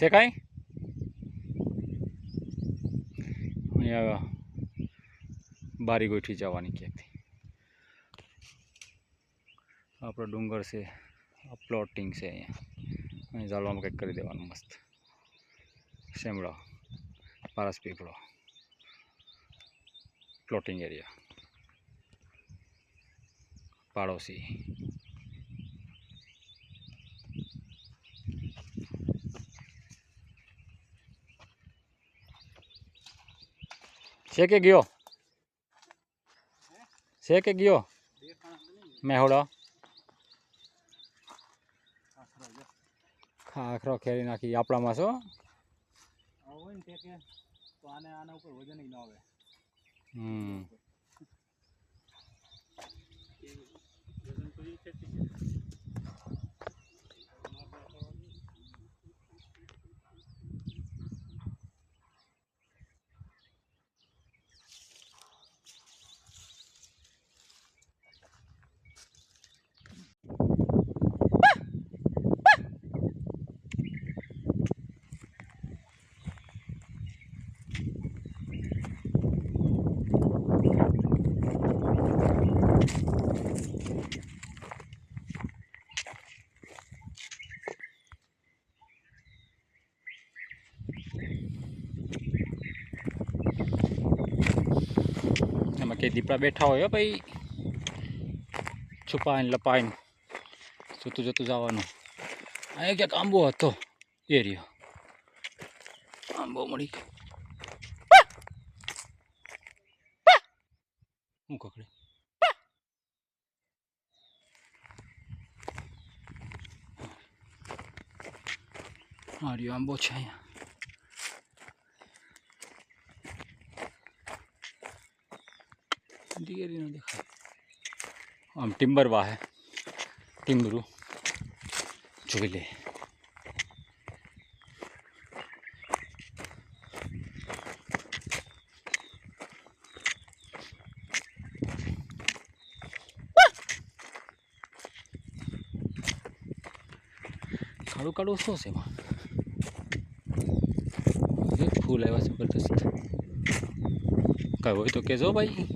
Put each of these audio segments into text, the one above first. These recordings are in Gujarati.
છે કાંઈ? અહીંયા બારી ગોઠવી જવાની ક્યાંકથી. આપણો ડુંગર છે, આ પ્લોટિંગ છે અહીંયા. અહીં ઝાડવામાં કંઈક કરી દેવાનું મસ્ત. શેમડો પારસ પીપળો. પ્લોટિંગ એરિયા પાડોશી. છે કે ગયો? છે કે ગયો મેહોડો ખાખરો ખેરી નાખી આપણામાં છો. હોય ને તે કે તો આને આના ઉપર વજન હમ. એમાં કે દીપડા બેઠા હોય ભાઈ. છુપાઈને લપાઈને જોતું જોતું જવાનું. અહીંયા ક્યાંક આંબો હતો. એ રહ્યો. આંબો મળી ગયો. હું કકડે? આંબો છે અહીંયા. क्लियर ही ना दिखा हम टिम्बरवा है। टिम्बरू चुगले काड़ू काड़ू सो से वहाँ फूल है वैसे ज़बरदस्त कहो तो कहो भाई।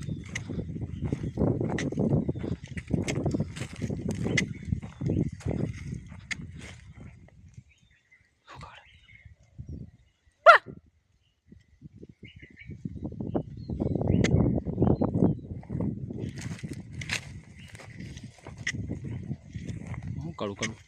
હું કાઢું કાઢું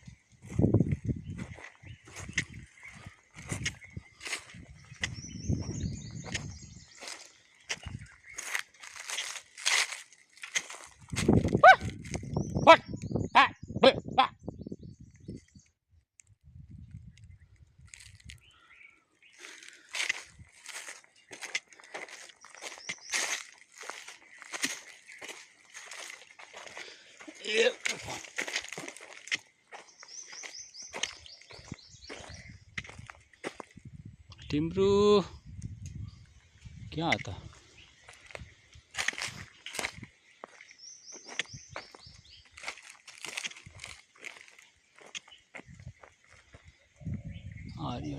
तिमरू क्या आता आ रही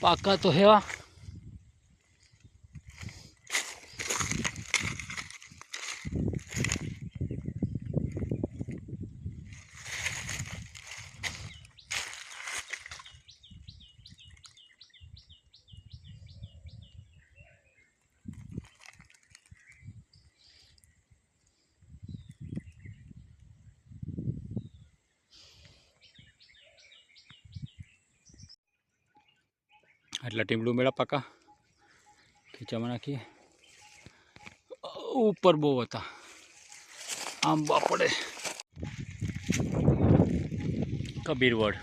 પાકા તો હેવા. આટલા ટીમડું મેળા પાકા. ખીચામાં નાખીએ. ઉપર બહુ હતા. આંબા બાપડે. કબીરવડ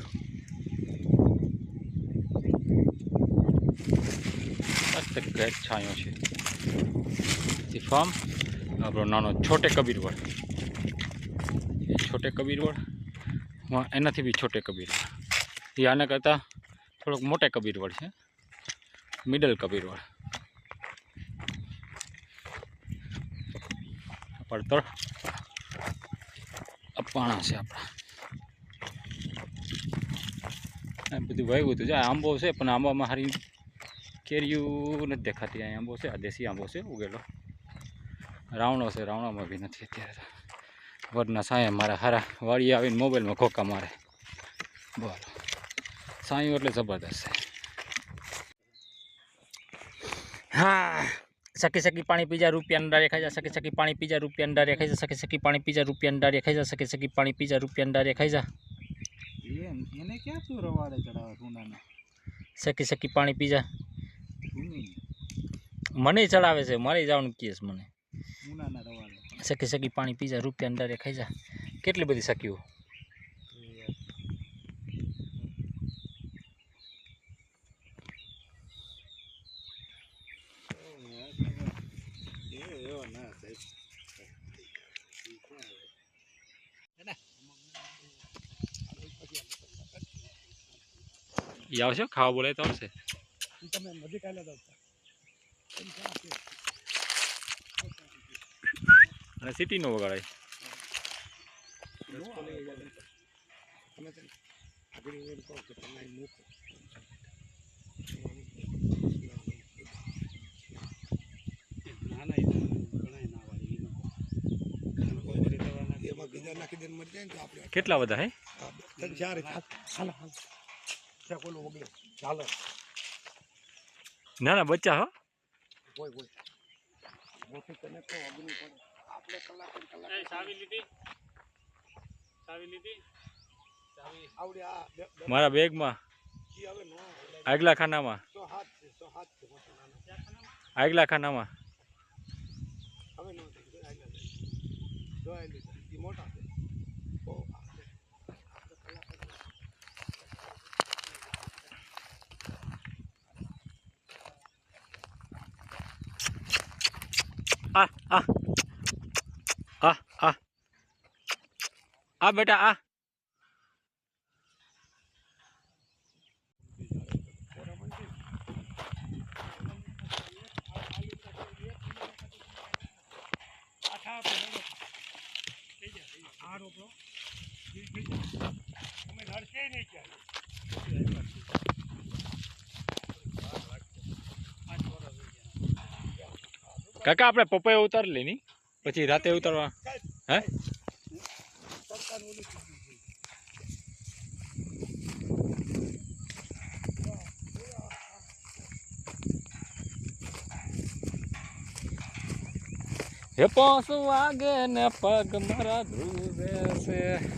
મસ્ત છાંયો છે. તે ફાર્મ આપણો નાનો છોટે કબીરવડ એ છોટે કબીરવડ એનાથી બી છોટે કબીરવડ એ આના કરતાં થોડોક મોટે કબીરવડ છે. મિડલ કબીરવડ પડતર અપાણા છે આપણા આ બધું વાવ્યું હતું જાય આંબો છે પણ આંબામાં હારી કેરીયું નથી દેખાતી અહીંયા આંબો છે આ દેશી આંબો છે ઉગેલો રાવણો છે રાવણામાં બી નથી અત્યારે તો વરના સાંયે મારા હારા વાળી આવીને મોબાઈલમાં ખોકા મારે બોલો સાંયું એટલે જબરદસ્ત છે હા સખી સકી પાણી પીજા રૂપિયા ડારે ખાઈ જા સખી સખી પાણી પીજા રૂપિયા ડારે ખાઈ જા સખી સખી પાણી પીજા રૂપિયા ડારે ખાઈ જા સખી સખી પાણી પીજા રૂપિયા ડારે ખાઈ જા. એને ક્યાં શું રવાડે ચડાવે સોનાને સખી સખી પાણી પીજા. મને ચડાવે છે મારે જવાનું કેસ મને. સખી સકી પાણી પીજા રૂપિયા ડારે ખાઈ જા. કેટલી બધી સકીઓ એ આવશે ખાવા બોલાય તો આવશે અને સિટીનો વગાડાય કેટલા બધા હે ત્રણ ચાર હાલ હાલ હાલ છે કોલું વગડે ચાલો. ના ના બચ્ચા હો. હોય હોય મોટી તને તો અઘરું પડે. આપણે કલાક ને કલાક ચાવી લીધી. ચાવી લીધી. આવડે આ બે- બે- મારા બેગમાં. નો. આગલા ખાનામાં તો હાથ છે સો હાથ છે મોટા આગલા ખાનામાં હવે નો. જો મોટા છે બહુ આ છે. આપણે કલાક જ આ આ. આ આ. બેટા આ. કાકા, આપણે પપૈયા ઉતારી લે ની પછી રાતે ઉતારવા હે? હે પોસું વાગે ને પગ મારા ધ્રુવે છે.